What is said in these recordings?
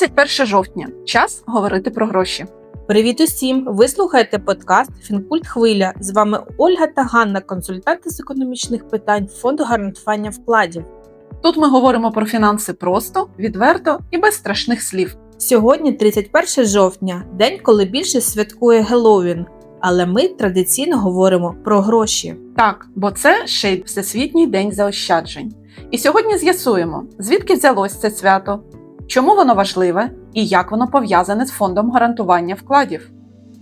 31 жовтня. Час говорити про гроші. Привіт усім! Ви слухаєте подкаст Фінкульт Хвиля. З вами Ольга та Ганна, консультанти з економічних питань фонду гарантування вкладів. Тут ми говоримо про фінанси просто, відверто і без страшних слів. Сьогодні 31 жовтня, день, коли більшість святкує Геловін. Але ми традиційно говоримо про гроші. Так, бо це ще й Всесвітній день заощаджень. І сьогодні з'ясуємо, звідки взялось це свято, чому воно важливе і як воно пов'язане з фондом гарантування вкладів.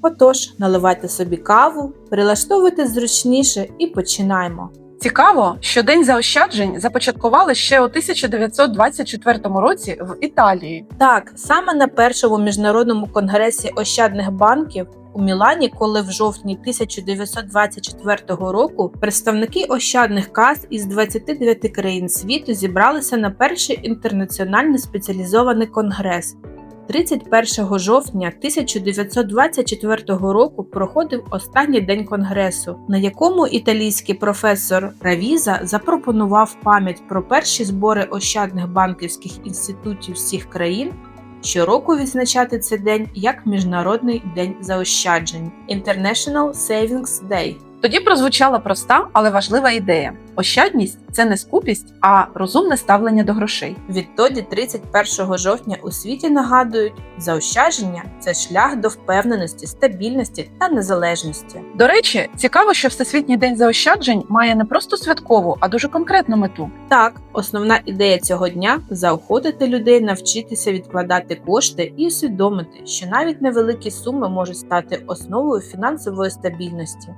Отож, наливайте собі каву, прилаштовуйте зручніше і починаємо. Цікаво, що День заощаджень започаткували ще у 1924 році в Італії. Так, саме на першому міжнародному конгресі ощадних банків у Мілані, коли в жовтні 1924 року представники ощадних кас із 29 країн світу зібралися на перший інтернаціональний спеціалізований конгрес. 31 жовтня 1924 року проходив останній день конгресу, на якому італійський професор Равіза запропонував пам'ять про перші збори ощадних банківських інститутів всіх країн щороку відзначати цей день як Міжнародний день заощаджень International Savings Day. Тоді прозвучала проста, але важлива ідея: ощадність це не скупість, а розумне ставлення до грошей. Відтоді, 31 жовтня у світі нагадують, заощадження це шлях до впевненості, стабільності та незалежності. До речі, цікаво, що Всесвітній день заощаджень має не просто святкову, а дуже конкретну мету. Так, основна ідея цього дня заохотити людей навчитися відкладати кошти і усвідомити, що навіть невеликі суми можуть стати основою фінансової стабільності.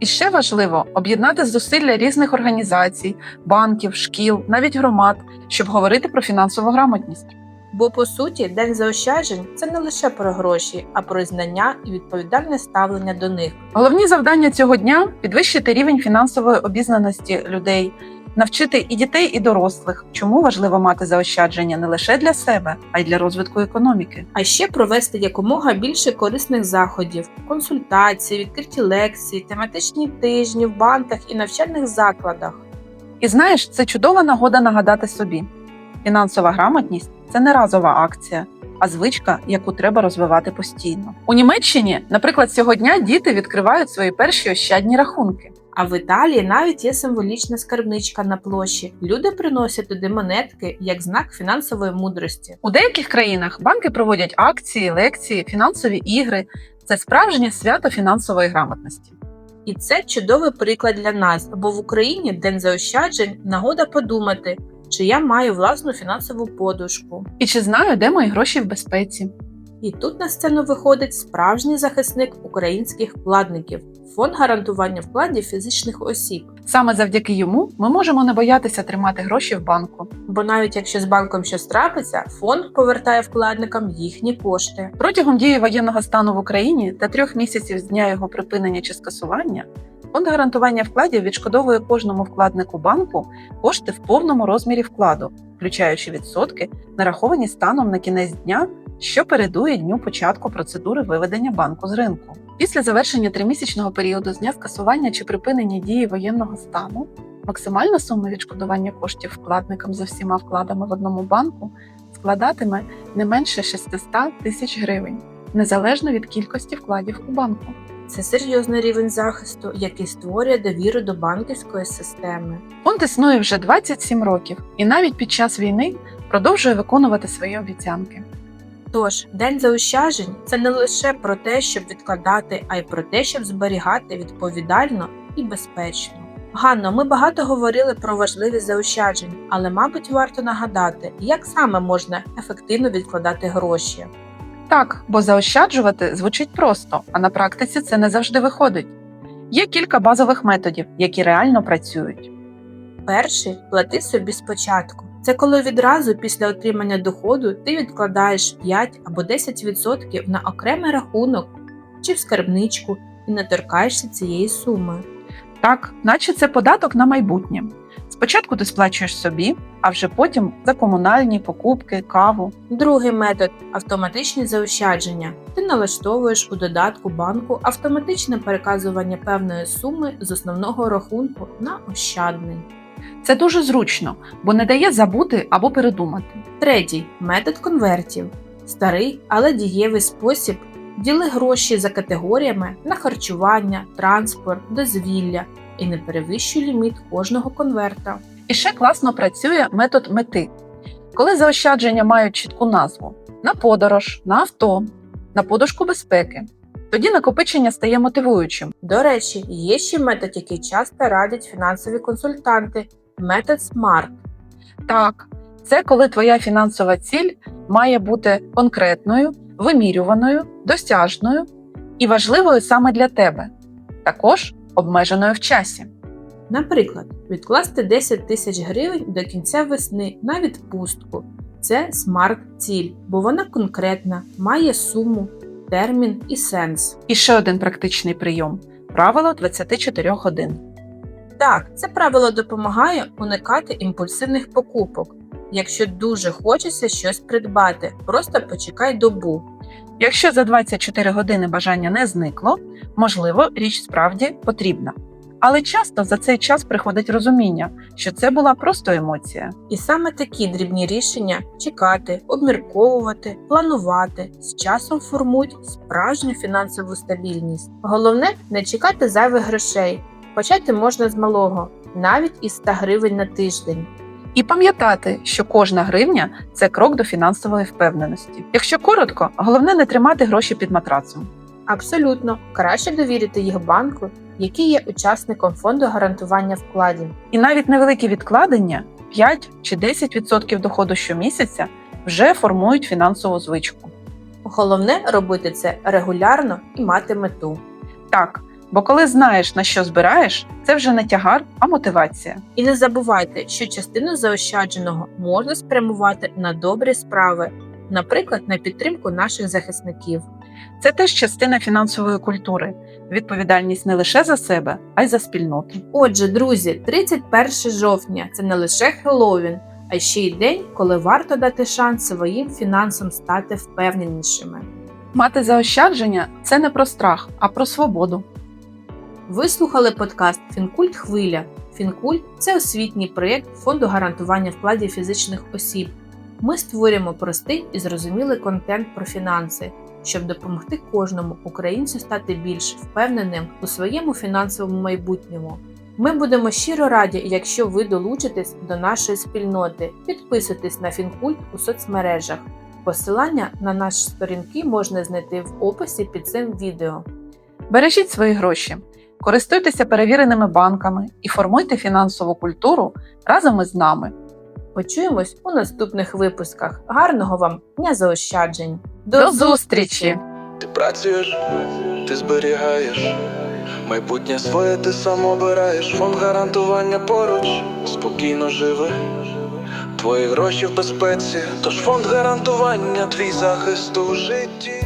І ще важливо об'єднати зусилля різних організацій, банків, шкіл, навіть громад, щоб говорити про фінансову грамотність. Бо по суті, день заощаджень це не лише про гроші, а про знання і відповідальне ставлення до них. Головні завдання цього дня підвищити рівень фінансової обізнаності людей, навчити і дітей, і дорослих, чому важливо мати заощадження не лише для себе, а й для розвитку економіки. А ще провести якомога більше корисних заходів, консультацій, відкриті лекції, тематичні тижні в банках і навчальних закладах. І знаєш, це чудова нагода нагадати собі: фінансова грамотність це не разова акція, а звичка, яку треба розвивати постійно. У Німеччині, наприклад, цього дня діти відкривають свої перші ощадні рахунки. А в Італії навіть є символічна скарбничка на площі. Люди приносять туди монетки як знак фінансової мудрості. У деяких країнах банки проводять акції, лекції, фінансові ігри. Це справжнє свято фінансової грамотності. І це чудовий приклад для нас, бо в Україні день заощаджень нагода подумати, чи я маю власну фінансову подушку. І чи знаю, де мої гроші в безпеці? І тут на сцену виходить справжній захисник українських вкладників фонд гарантування вкладів фізичних осіб. Саме завдяки йому ми можемо не боятися тримати гроші в банку. Бо навіть якщо з банком щось трапиться, фонд повертає вкладникам їхні кошти. Протягом дії воєнного стану в Україні та трьох місяців з дня його припинення чи скасування фонд гарантування вкладів відшкодовує кожному вкладнику банку кошти в повному розмірі вкладу, включаючи відсотки, нараховані станом на кінець дня, що передує дню початку процедури виведення банку з ринку. Після завершення тримісячного періоду з дня скасування чи припинення дії воєнного стану максимальна сума відшкодування коштів вкладникам за всіма вкладами в одному банку складатиме не менше 600 тисяч гривень, незалежно від кількості вкладів у банку. Це серйозний рівень захисту, який створює довіру до банківської системи. Фонд існує вже 27 років і навіть під час війни продовжує виконувати свої обіцянки. Тож, день заощаджень це не лише про те, щоб відкладати, а й про те, щоб зберігати відповідально і безпечно. Ганно, ми багато говорили про важливість заощаджень, але, мабуть, варто нагадати, як саме можна ефективно відкладати гроші. Так, бо заощаджувати звучить просто, а на практиці це не завжди виходить. Є кілька базових методів, які реально працюють. Перший плати собі спочатку. Це коли відразу після отримання доходу ти відкладаєш 5 або 10% на окремий рахунок чи в скарбничку і не торкаєшся цієї суми. Так, наче це податок на майбутнє. Спочатку ти сплачуєш собі, а вже потім за комунальні покупки, каву. Другий метод автоматичні заощадження. Ти налаштовуєш у додатку банку автоматичне переказування певної суми з основного рахунку на ощадний. Це дуже зручно, бо не дає забути або передумати. Третій метод конвертів. Старий, але дієвий спосіб діли гроші за категоріями на харчування, транспорт, дозвілля і не перевищуй ліміт кожного конверта. І ще класно працює метод мети, коли заощадження мають чітку назву на подорож, на авто, на подушку безпеки. Тоді накопичення стає мотивуючим. До речі, є ще метод, який часто радять фінансові консультанти метод SMART. Так, це коли твоя фінансова ціль має бути конкретною, вимірюваною, досяжною і важливою саме для тебе, також обмеженою в часі. Наприклад, відкласти 10 тисяч гривень до кінця весни на відпустку. Це смарт-ціль, бо вона конкретна, має суму, термін і сенс. І ще один практичний прийом правило 24 годин. Так, це правило допомагає уникати імпульсивних покупок. Якщо дуже хочеться щось придбати, просто почекай добу. Якщо за 24 години бажання не зникло, можливо, річ справді потрібна. Але часто за цей час приходить розуміння, що це була просто емоція. І саме такі дрібні рішення чекати, обмірковувати, планувати з часом формують справжню фінансову стабільність. Головне не чекати зайвих грошей. Почати можна з малого, навіть із 100 гривень на тиждень. І пам'ятати, що кожна гривня це крок до фінансової впевненості. Якщо коротко, головне не тримати гроші під матрацом. Абсолютно краще довірити їх банку, який є учасником фонду гарантування вкладів. І навіть невеликі відкладення 5 чи 10% доходу щомісяця вже формують фінансову звичку. Головне робити це регулярно і мати мету. Так, бо коли знаєш на що збираєш, це вже не тягар, а мотивація. І не забувайте, що частину заощадженого можна спрямувати на добрі справи, наприклад, на підтримку наших захисників. Це теж частина фінансової культури, відповідальність не лише за себе, а й за спільноту. Отже, друзі, 31 жовтня це не лише Хеллоуін, а ще й день, коли варто дати шанс своїм фінансам стати впевненішими. Мати заощадження це не про страх, а про свободу. Ви слухали подкаст Фінкульт Хвиля. Фінкульт це освітній проєкт фонду гарантування вкладів фізичних осіб. Ми створюємо простий і зрозумілий контент про фінанси, щоб допомогти кожному українцю стати більш впевненим у своєму фінансовому майбутньому. Ми будемо щиро раді, якщо ви долучитесь до нашої спільноти. Підписуйтесь на Фінкульт у соцмережах. Посилання на наші сторінки можна знайти в описі під цим відео. Бережіть свої гроші, користуйтеся перевіреними банками і формуйте фінансову культуру разом із нами. Почуємось у наступних випусках. Гарного вам дня заощаджень! До зустрічі! Ти працюєш, ти зберігаєш. Майбутнє своє ти сам обираєш. Фонд гарантування поруч, спокійно живи. Твої гроші в безпеці, тож фонд гарантування, твій захист у житті.